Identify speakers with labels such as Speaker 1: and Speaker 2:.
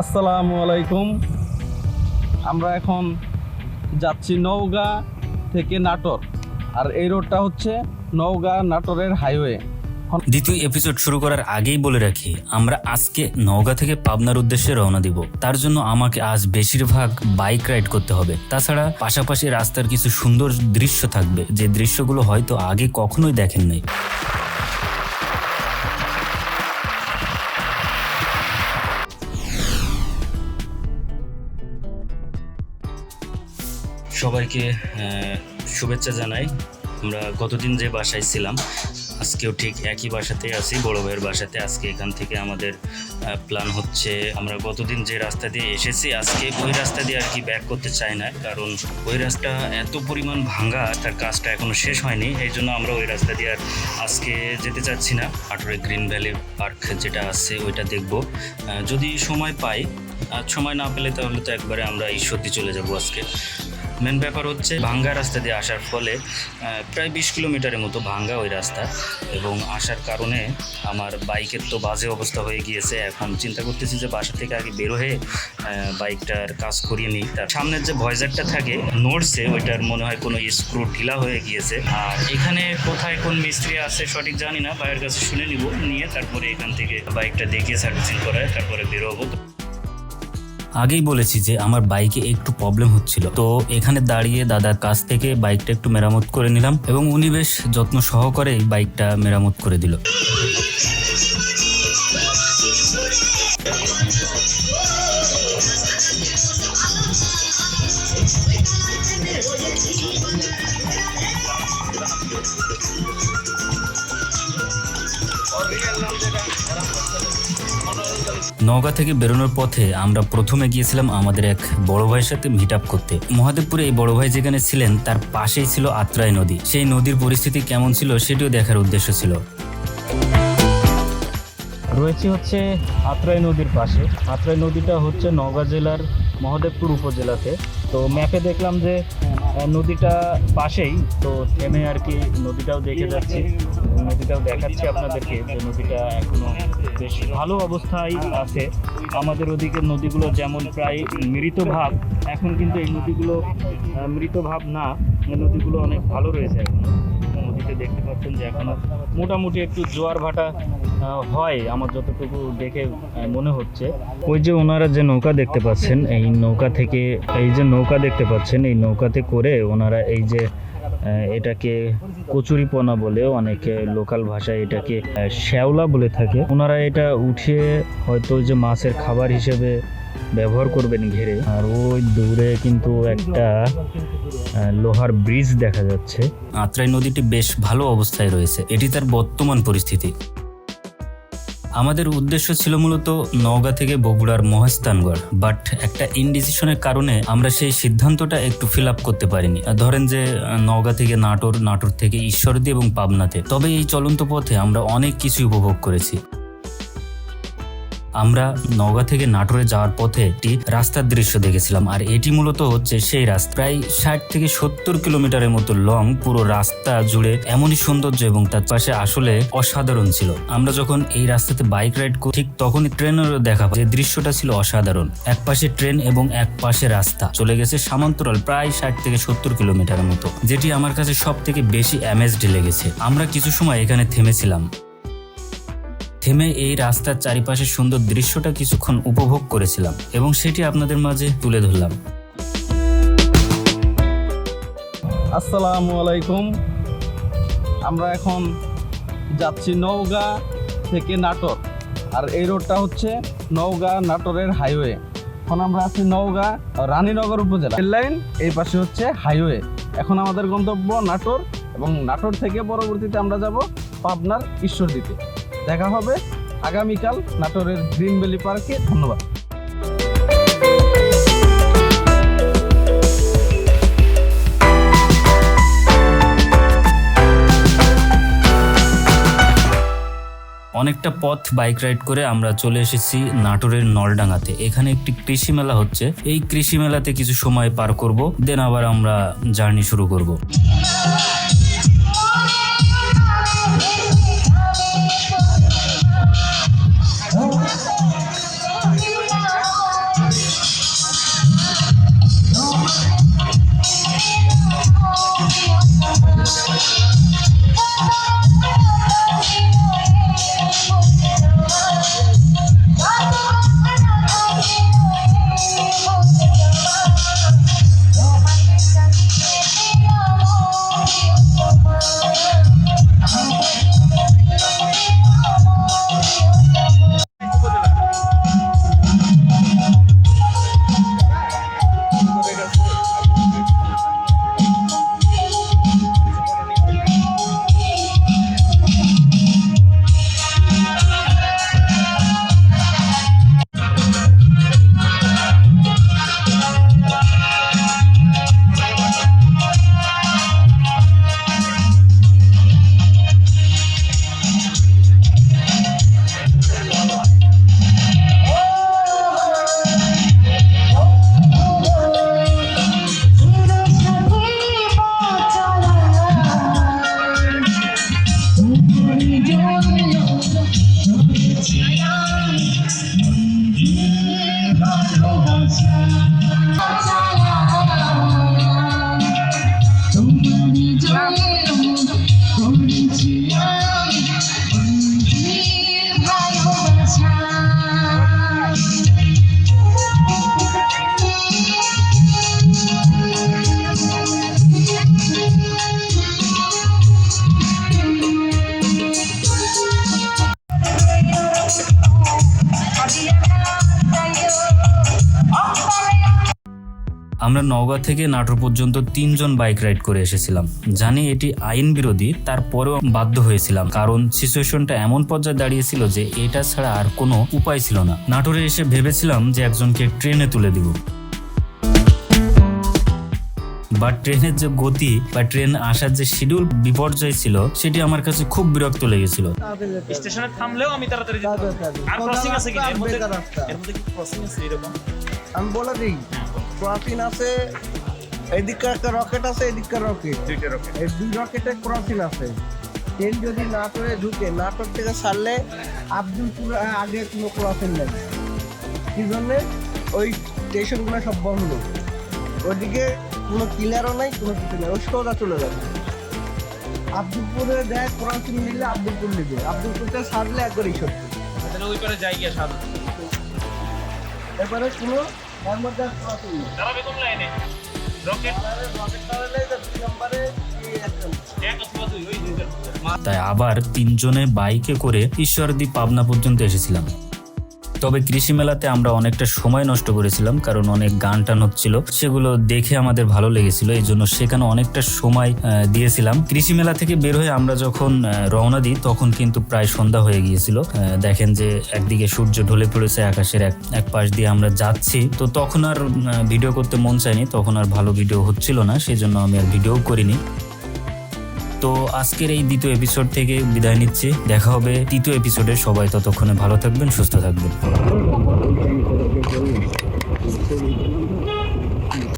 Speaker 1: আসসালামু আলাইকুম। আমরা এখন যাচ্ছি নওগাঁ থেকে নাটোর। আর এই রোডটা হচ্ছে নওগাঁ নাটোরের হাইওয়ে।
Speaker 2: দ্বিতীয় এপিসোড শুরু করার আগেই বলে রাখি, আমরা আজকে নওগাঁ থেকে পাবনার উদ্দেশ্যে রওনা দিব। তার জন্য আমাকে আজ বেশিরভাগ বাইক রাইড করতে হবে। তাছাড়া পাশাপাশি রাস্তার কিছু সুন্দর দৃশ্য থাকবে। যে দৃশ্যগুলো হয়তো আগে কখনোই দেখেন নাই। সবাইকে শুভেচ্ছা জানাই। আমরা গতদিন যে বাসায় ছিলাম, আজকেও ঠিক একই বাসাতে আছি, বড় ভাইয়ের বাসাতে। আজকে এখান থেকে আমাদের প্ল্যান হচ্ছে, আমরা গতদিন যে রাস্তা দিয়ে এসেছি, আজকে ওই রাস্তা দিয়ে আর কি ব্যাক করতে চাই না, কারণ ওই রাস্তা এত পরিমাণ ভাঙা, তার কাজটা এখনও শেষ হয়নি, এই জন্য আমরা ওই রাস্তা দিয়ে আর আজকে যেতে চাচ্ছি না। আঠরে গ্রিন ভ্যালি পার্ক যেটা আছে, ওইটা দেখব। যদি সময় পাই আর সময় না পেলে তাহলে তো একবারে আমরা ঈশ্বরদী চলে যাব আজকে। মেন ব্যাপার হচ্ছে ভাঙ্গা রাস্তা দিয়ে আসার ফলে প্রায় বিশ কিলোমিটারের মতো ভাঙ্গা ওই রাস্তা এবং আসার কারণে আমার বাইকের তো বাজে অবস্থা হয়ে গিয়েছে। এখন চিন্তা করতেছি যে বাসা থেকে আগে বের হয়ে বাইকটার কাজ করিয়ে নিই। তার সামনের যে ভয়েজারটা থাকে, নড়ছে, ওইটার মনে হয় কোনো স্ক্রু ঢিলা হয়ে গিয়েছে। আর এখানে কোথায় কোন মিস্ত্রি আছে সঠিক জানি না বাইরের কাছে শুনে নিব। নিয়ে তারপরে এখান থেকে বাইকটা দেখিয়ে সার্ভিসিং করায়, তারপরে বেরোবো আগেই বলেছি যে আমার বাইকে একটু প্রবলেম হচ্ছিল। তো এখানে দাঁড়িয়ে দাদার কাছ থেকে বাইকটা একটু মেরামত করে নিলাম এবং উনি বেশ যত্ন সহকারে বাইকটা মেরামত করে দিল। নওগাঁ থেকে বেরোনোর পথে আমরা প্রথমে গিয়েছিলাম আমাদের এক বড় ভাইয়ের সাথে মিট আপ করতে। মহাদেবপুরে এই বড় ভাই যেখানে ছিলেন, তার পাশেই ছিল আত্রাই নদী। সেই নদীর পরিস্থিতি কেমন ছিল সেটিও দেখার উদ্দেশ্য ছিল। রয়েছে হচ্ছে আত্রাই নদীর পাশে। আত্রাই নদীটা হচ্ছে নওগাঁ জেলার মহাদেবপুর উপজেলাতে। তো ম্যাপে দেখলাম যে নদীটা পাশেই। তো থেমে আর কি নদীটাও দেখে যাচ্ছি। নদীটাও দেখাচ্ছি আপনাদেরকে, যে নদীটা এখনও বেশ ভালো অবস্থায় আছে। আমাদের ওদিকে নদীগুলো যেমন প্রায় মৃত ভাব, এখন কিন্তু এই নদীগুলো মৃত ভাব না নদীগুলো অনেক ভালো রয়েছে এখন। নদীতে দেখতে পাচ্ছেন যে এখনও মোটামুটি একটু জোয়ার ভাটা হয় আমার যতটুকু দেখে মনে হচ্ছে। ওই যে ওনারা যে নৌকা দেখতে পাচ্ছেন, এই নৌকা থেকে, এই যে নৌকা দেখতে পাচ্ছেন, এই নৌকাতে করে ওনারা এই যে এটাকে কচুরিপনা বলে অনেকে লোকাল ভাষায় এটাকে শ্যাওলা বলে থাকে। ওনারা এটা উঠিয়ে হয়তো যে মাছের খাবার হিসেবে ব্যবহার করবেন ঘেরে। আর ওই দূরে কিন্তু একটা লোহার ব্রিজ দেখা যাচ্ছে। আত্রাই নদীটি বেশ ভালো অবস্থায় রয়েছে। এটি তার বর্তমান পরিস্থিতি। আমাদের উদ্দেশ্য ছিল মূলত নওগাঁ থেকে বগুড়ার মহাস্থানগড় বাট একটা ইনডিসিশনের কারণে আমরা সেই সিদ্ধান্তটা একটু ফিল আপ করতে পারিনি। ধরেন যে, নওগাঁ থেকে নাটোর নাটোর থেকে ঈশ্বরদী এবং পাবনাতে। তবে এই চলন্ত পথে আমরা অনেক কিছু উপভোগ করেছি। আমরা নওগাঁ থেকে নাটোরে যাওয়ার পথে একটি রাস্তার দৃশ্য দেখেছিলাম, আর এটি মূলত হচ্ছে সেই রাস্তা। প্রায় ষাট থেকে সত্তর কিলোমিটারের মতো লং পুরো রাস্তা জুড়ে এমনই সৌন্দর্য এবং তার পাশে আসলে অসাধারণ ছিল। আমরা যখন এই রাস্তাতে বাইক রাইড করি, ঠিক তখনই ট্রেনেরও দেখা যে দৃশ্যটা ছিল অসাধারণ। এক পাশে ট্রেন এবং এক পাশে রাস্তা। চলে গেছে সামান্তরাল, প্রায় ষাট থেকে সত্তর কিলোমিটারের মতো, যেটি আমার কাছে সব থেকে বেশি অ্যামেজড লেগেছে। আমরা কিছু সময় এখানে থেমেছিলাম। থেমে এই রাস্তার চারিপাশের সুন্দর দৃশ্যটা কিছুক্ষণ উপভোগ করেছিলাম এবং সেটি আপনাদের মাঝে তুলে ধরলাম।
Speaker 1: আসসালামু আলাইকুম। আমরা এখন যাচ্ছি নওগাঁ থেকে নাটোর। আর এই রোডটা হচ্ছে নওগাঁ নাটোরের হাইওয়ে। এখন আমরা আছি নওগাঁ রানীনগর উপজেলা। রেল লাইন এই পাশে হচ্ছে হাইওয়ে। এখন আমাদের গন্তব্য নাটোর এবং নাটোর থেকে পরবর্তীতে আমরা যাব পাবনার ঈশ্বর ঈশ্বরদীতে। দেখা হবে আগামীকাল নাটোরের গ্রিন ভ্যালি পার্কে। ধন্যবাদ।
Speaker 2: অনেকটা পথ বাইক রাইড করে আমরা চলে এসেছি নাটোরের নলডাঙ্গাতে। এখানে একটি কৃষি মেলা হচ্ছে। এই কৃষি মেলাতে কিছু সময় পার করব, দেন আবার আমরা জার্নি শুরু করব। আমরা নওগাঁ থেকে নাটোর পর্যন্ত তিনজন বাইক রাইড করে এসেছিলাম। জানি এটি আইন বিরোধী তারপরেও বাধ্য হয়েছিলাম। কারণ সিচুয়েশনটা এমন পর্যায়ে দাঁড়িয়েছিল যে এটা ছাড়া আর কোনো উপায় ছিল না। নাটোরে এসে ভেবেছিলাম যে একজনকে ট্রেনে তুলে দিব। বা ট্রেনের যে গতি বা ট্রেন আসার যে শিডিউল বিপর্যয় ছিল সেটি আমার কাছে খুব বিরক্ত লেগেছিল।
Speaker 3: স্টেশনে থামলেও আমি তাড়াতাড়ি আর ক্রসিং আছে কি? এর মধ্যে এর মধ্যে কি ক্রসিং আছে এরকম?
Speaker 4: আমি বলে দিই। ক্রসিং আছে এদিকে একটা রকেট আছে এদিকে রকেট।
Speaker 3: দুইটা রকেট।
Speaker 4: এই দুই রকেটে ক্রসিং আছে। ট্রেন যদি নাটোরে ঢুকে নাটোর থেকে ছাড়লে আব্দুলপুর আগে কোনো ক্রসিং নেই। কি জন্যে? ওই স্টেশনগুলো সব বন্ধ। ওইদিকে কোনো ক্লিয়ারও নাই কোনো কিছু নেই। ওই সোজা চলে যাবে। আব্দুলপুরে দেয় ক্রসিং নিলে আব্দুলপুর নিবে। আব্দুলপুরতে ছাড়লে একবারই সত্যি।
Speaker 3: তাহলে ওই পারে যাই গিয়া সাধু
Speaker 4: এবারে কোনো
Speaker 2: তাই আবার তিনজনে বাইকে করে ঈশ্বরদ্বীপ পাবনা পর্যন্ত এসেছিলাম। তবে কৃষি মেলাতে আমরা অনেকটা সময় নষ্ট করেছিলাম, কারণ অনেক গান টান হচ্ছিল। সেগুলো দেখে আমাদের ভালো লেগেছিল, এই জন্য সেখানে অনেকটা সময় দিয়েছিলাম। কৃষি মেলা থেকে বের হয়ে আমরা যখন রওনা দিই, তখন কিন্তু প্রায় সন্ধ্যা হয়ে গিয়েছিল। দেখেন যে একদিকে সূর্য ঢলে পড়েছে আকাশের এক এক পাশ দিয়ে আমরা যাচ্ছি। তো তখন আর ভিডিও করতে মন চায়নি, তখন আর ভালো ভিডিও হচ্ছিল না সেই জন্য আমি আর ভিডিও করিনি। তো আজকের এই দ্বিতীয় এপিসোড থেকে বিদায় নিচ্ছি। দেখা হবে তৃতীয় এপিসোডে সবাই ততক্ষণে ভালো থাকবেন, সুস্থ থাকবেন।